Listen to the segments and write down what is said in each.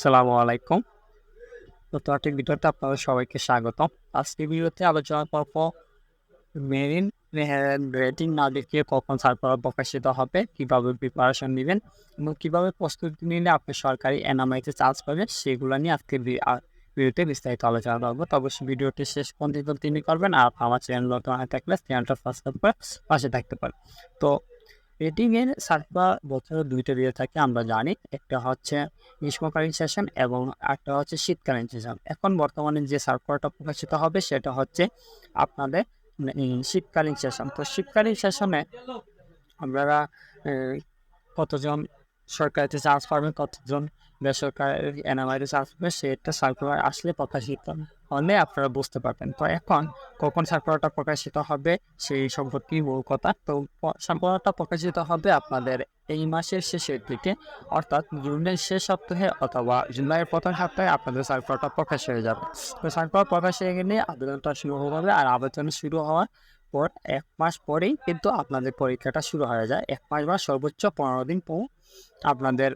সালামু আলাইকুম। নতুন ভিডিওতে আপনাদের সবাইকে স্বাগত আজকে ভিডিওতে আলোচনা করব মেরিন রেটিং না দেখিয়ে কখন সার্কুলার প্রকাশিত হবে, কীভাবে প্রিপারেশন নেবেন এবং কীভাবে প্রস্তুতি নিলে আপনি সরকারি এনআমআইতে চান্স পাবেন, সেগুলো নিয়ে আজকে ভিডিওতে বিস্তারিত আলোচনা করব। তো অবশ্যই ভিডিওটি শেষ পর্যন্ত তিনি করবেন আর আমার চ্যানেল নতুন হয়ে থাকলে চ্যানেলটা করে পাশে থাকতে পারেন। তো রেটিংয়ের সার্কুলার বছরে দুইটা দিয়ে থাকে আমরা জানি। একটা হচ্ছে গ্রীষ্মকালীন সেশন এবং একটা হচ্ছে শীতকালীন সেশন এখন বর্তমানে যে সার্কুলারটা প্রকাশিত হবে সেটা হচ্ছে আপনাদের উম, শীতকালীন সেশন তো শীতকালীন সেশনে আপনারা কতজন সরকারিতে চান্স পাবেন কতজন বেসরকারি এনআরআইতে চান্স পাবে সেটা সার্কুলার আসলে প্রকাশিত হলে আপনারা বুঝতে পারবেন। তো এখন কখন সার্কুলারটা প্রকাশিত হবে, সেই সম্পর্কে মূল কথা। তো সার্কুলারটা প্রকাশিত হবে আপনাদের এই মাসের শেষের দিকে, অর্থাৎ জুনের শেষ সপ্তাহে অথবা জুলাইয়ের প্রথম সপ্তাহে আপনাদের সার্কুলারটা প্রকাশ হয়ে যাবে। তো সার্কুলার প্রকাশ হয়ে গেলে আবেদনটা শুরু হবে আর আবেদন শুরু হওয়ার পর এক মাস পরেই কিন্তু আপনাদের পরীক্ষাটা শুরু হয়ে যায়। এক মাস বা সর্বোচ্চ পনেরো দিন পর আপনাদের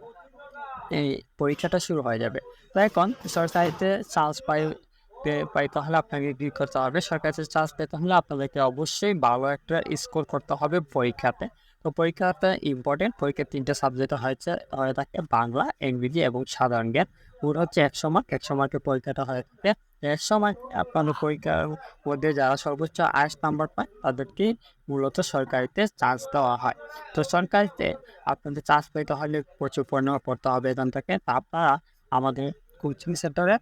এই পরীক্ষাটা শুরু হয়ে যাবে। তো এখন সরকারিতে চান্স পাই পে- পাইতে হলে আপনাকে কী করতে হবে? সরকারিতে চান্স পেতে হলে আপনাদেরকে অবশ্যই ভালো একটা স্কোর করতে হবে পরীক্ষাতে। তো পরীক্ষাটা ইম্পর্টেন্ট পরীক্ষার তিনটে সাবজেক্ট হয়েছে, হয়ে থাকে বাংলা, ইংরেজি এবং সাধারণ জ্ঞান। পুরো হচ্ছে একশো মার্ক একশো মার্কের পরীক্ষাটা হয়ে থাকে। একশো মার্ক আপনাদের পরীক্ষার মধ্যে যারা সর্বোচ্চ আইস নাম্বার পায়, তাদেরকে মূলত সরকারিতে চান্স দেওয়া হয়। তো সরকারিতে আপনাদের চান্স পেতে হলে প্রচুর পরিমাণে পড়তে হবে এখান থেকে। আপনারা আমাদের কোচিং সেন্টারে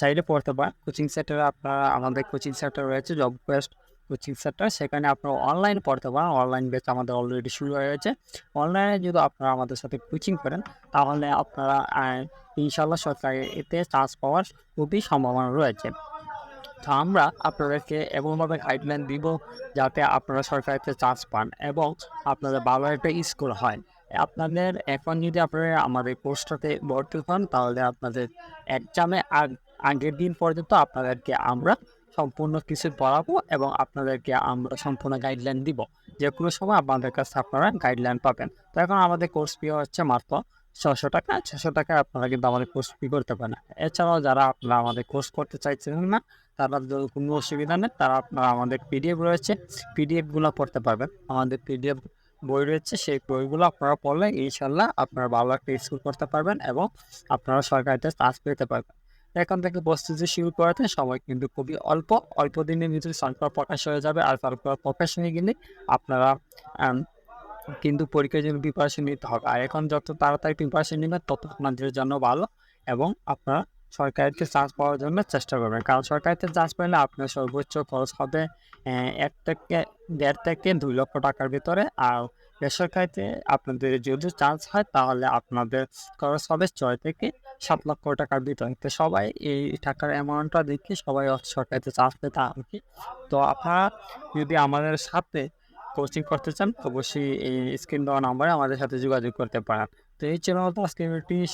চাইলে পড়তে পারেন। কোচিং সেন্টারে আপনারা, আমাদের কোচিং সেন্টার রয়েছে, জব কোয়েস্ট কোচিং সেন্টার। সেখানে আপনারা অনলাইন পড়তে পারেন। অনলাইন বেচ আমাদের অলরেডি শুরু হয়ে গেছে। অনলাইনে যদি আপনারা আমাদের সাথে কোচিং করেন, তাহলে আপনারা ইনশাল্লাহ সরকারি এতে চান্স পাওয়ার খুবই সম্ভাবনা রয়েছে। তো আমরা আপনাদেরকে এমনভাবে গাইডলাইন দিব যাতে আপনারা সরকারিতে চান্স পান এবং আপনাদের ভালো একটা স্কুল হয়। আপনাদের, এখন যদি আপনারা আমাদের কোর্সটাতে ভর্তি হন, তাহলে আপনাদের এক্সামে আগের দিন পর্যন্ত আপনাদেরকে আমরা সম্পূর্ণ কিছু পড়াবো এবং আপনাদেরকে আমরা সম্পূর্ণ গাইডলাইন দিব। যে কোনো সময় আপনাদের কাছে আপনারা গাইডলাইন পাবেন। তো এখন আমাদের কোর্স ফি হচ্ছে মাত্র ছশো টাকা। ছশো টাকা আপনারা কিন্তু আমাদের কোর্স ফি করতে পারেন। এছাড়াও যারা আপনারা আমাদের কোর্স করতে চাইছেন না, তারা কোনো অসুবিধা নেই, তারা আপনারা আমাদের পিডিএফ রয়েছে পিডিএফগুলো পড়তে পারবেন। আমাদের পিডিএফ বই রয়েছে, সেই বইগুলো আপনারা পড়লে ইনশাল্লাহ আপনারা ভালো একটা স্কুল করতে পারবেন এবং আপনারা সরকারিতে চান্স পেতে পারবেন। এখন থেকে প্রস্তুতি শুরু করাতে সময় কিন্তু খুবই অল্প। অল্প দিনের ভিতরে সার্কুলার প্রকাশ হয়ে যাবে আর সার্কুলার প্রকাশ হয়ে গেলে আপনারা কিন্তু পরীক্ষার জন্য প্রিপারেশন নিতে হবে। আর এখন যত তাড়াতাড়ি প্রিপারেশন নেবেন, তত আপনাদের জন্য ভালো এবং আপনারা সরকারিতে চান্স পাওয়ার জন্য চেষ্টা করবেন। কারণ সরকারিতে চান্স পেলে আপনার সর্বোচ্চ খরচ হবে এক থেকে, দেড় থেকে দুই লক্ষ টাকার ভিতরে। আর বেসরকারিতে আপনাদের যদি চান্স হয়, তাহলে আপনাদের খরচ হবে ছয় থেকে সাত লক্ষ টাকার ভিতরে তো সবাই এই টাকার অ্যামাউন্টটা দেখে সবাই সরকারিতে চান্স পেতে কি। তো আপনারা যদি আমাদের সাথে কোচিং করতে চান, অবশ্যই এই স্ক্রিন দেওয়া নাম্বারে আমাদের সাথে যোগাযোগ করতে পারেন। তো এই চ্যানেলটা আজকে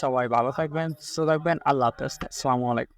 সবাই ভালো থাকবেন, সুস্থ থাকবেন। আল্লাহ হাফেজ। আসসালামু আলাইকুম।